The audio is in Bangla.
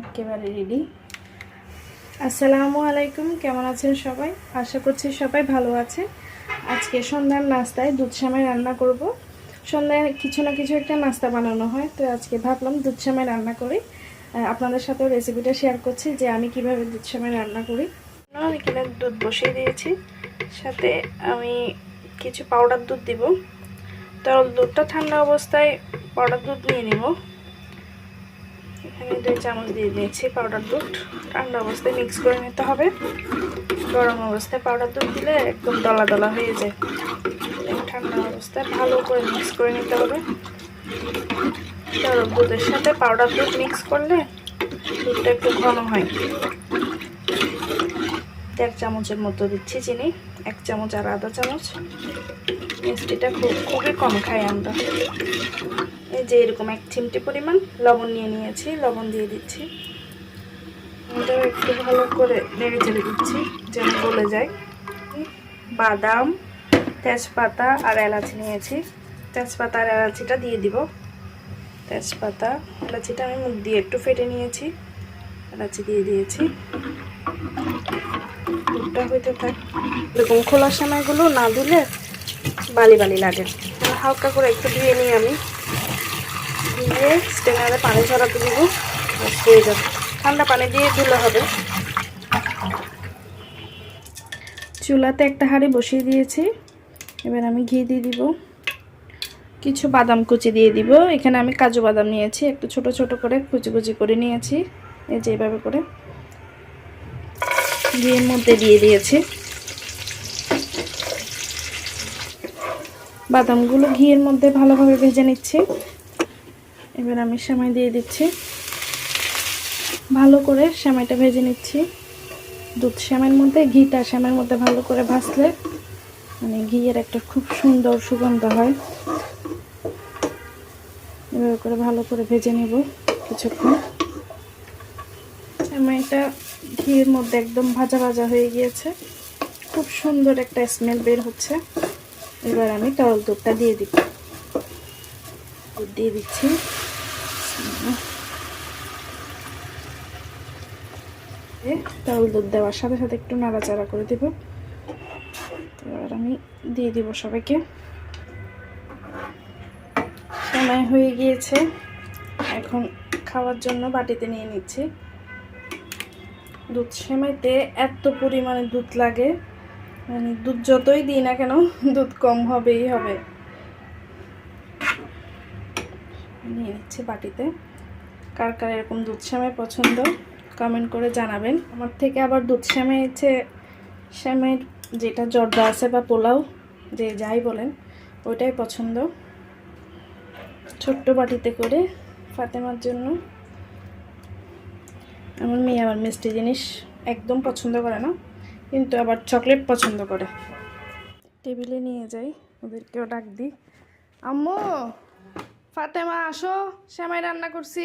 একেবারে রেডি আসসালামু আলাইকুম, কেমন আছেন সবাই? আশা করছি সবাই ভালো আছে আজকে সন্ধ্যার নাস্তায় দুধ সামাই রান্না করব। সন্ধ্যায় কিছু না কিছু একটা নাস্তা বানানো হয়, তো আজকে ভাবলাম দুধ সামাই রান্না করি। আপনাদের সাথেও রেসিপিটা শেয়ার করছি যে আমি কীভাবে দুধ সামাই রান্না করি। আমি এখানে দুধ বসিয়ে দিয়েছি। সাথে আমি কিছু পাউডার দুধ দিব। তরল দুধটা ঠান্ডা অবস্থায় পাউডার দুধ নিয়ে নিব। এখানে দুই চামচ দিয়ে দিয়েছি পাউডার দুধ। ঠান্ডা অবস্থায় মিক্স করে নিতে হবে। গরম অবস্থায় পাউডার দুধ দিলে একদম দলা দলা হয়ে যায়। ঠান্ডা অবস্থায় ভালো করে মিক্স করে নিতে হবে। গরম দুধের সাথে পাউডার দুধ মিক্স করলে দুধটা একটু ঘন হয়। দেড় চামচের মতো দিচ্ছি চিনি, এক চামচ আর আধা চামচ। মিষ্টিটা খুব, খুবই কম খাই আমরা। এই যে এরকম এক চিমটি পরিমাণ লবণ নিয়ে নিয়েছি, লবণ দিয়ে দিচ্ছি। এটাও একটু ভালো করে নেড়ে চেড়ে দিচ্ছি, যেন গলে যায়। বাদাম, তেজপাতা আর এলাচি নিয়েছি। তেজপাতা আর এলাচিটা দিয়ে দিব। তেজপাতা, এলাচিটা আমি মুখ দিয়ে একটু ফেটে নিয়েছি। এলাচি দিয়ে দিয়েছি। দুধটা হইতে থাক এরকম খোলার সময়গুলো না ধুলে বালি বালি লাগে। হালকা করে একটু ধুয়ে নিই আমি। দিয়ে স্টেনারে পানি ঝরাতে দিব আর হয়ে যাবে। ঠান্ডা পানি দিয়ে ধুলে হবে। চুলাতে একটা হাঁড়ি বসিয়ে দিয়েছি। এবার আমি ঘি দিয়ে দিব। কিছু বাদাম কুচি দিয়ে দিব। এখানে আমি কাজু বাদাম নিয়েছি। একটু ছোট ছোট করে কুচি কুচি করে নিয়েছি। এই যে এইভাবে করে। ঘিয়ের মধ্যে দিয়ে দিয়েছি। বাদামগুলো ঘিয়ের মধ্যে ভালোভাবে ভেজে নিচ্ছি। এবার আমি সেমাই দিয়ে দিচ্ছি। ভালো করে সেমাইটা ভেজে নিচ্ছি। দুধ সেমাইয়ের মধ্যে, ঘিটা সেমাইয়ের মধ্যে ভালো করে ভাজলে মানে ঘিয়ের একটা খুব সুন্দর সুগন্ধ হয়। এভাবে করে ভালো করে ভেজে নেব কিছুক্ষণ। সেমাইটা ঘিয়ের মধ্যে একদম ভাজা ভাজা হয়ে গিয়েছে। খুব সুন্দর একটা স্মেল বের হচ্ছে। এবার আমি তরল দুধটা দিয়ে দিব দুধ দিয়ে দিচ্ছি। তরল দুধ দেওয়ার সাথে সাথে একটু নাড়াচাড়া করে দেব। এবার আমি দিয়ে দিব সবাইকে। সময় হয়ে গিয়েছে। এখন খাওয়ার জন্য বাটিতে নিয়ে নিচ্ছি। দুধ সেমাইতে এত পরিমাণে দুধ লাগে। মানে দুধ যতই দিই না কেন, দুধ কম হবেই হবে। নিয়ে নিচ্ছি বাটিতে। কার কার এরকম দুধ শ্যামাই পছন্দ কমেন্ট করে জানাবেন। আমার থেকে আবার দুধ শ্যামাই হচ্ছে যেটা জর্দা আছে বা পোলাও, যে যাই বলেন, ওইটাই পছন্দ। ছোট্ট বাটিতে করে ফাতেমার জন্য। আমার মেয়ে আমার মিষ্টি জিনিস একদম পছন্দ করে না, কিন্তু আবার চকলেট পছন্দ করে। টেবিলে নিয়ে যাই, ওদেরকেও ডাক দিই। আম্মু, ফাতেমা, আসো, শ্যামাই রান্না করছি।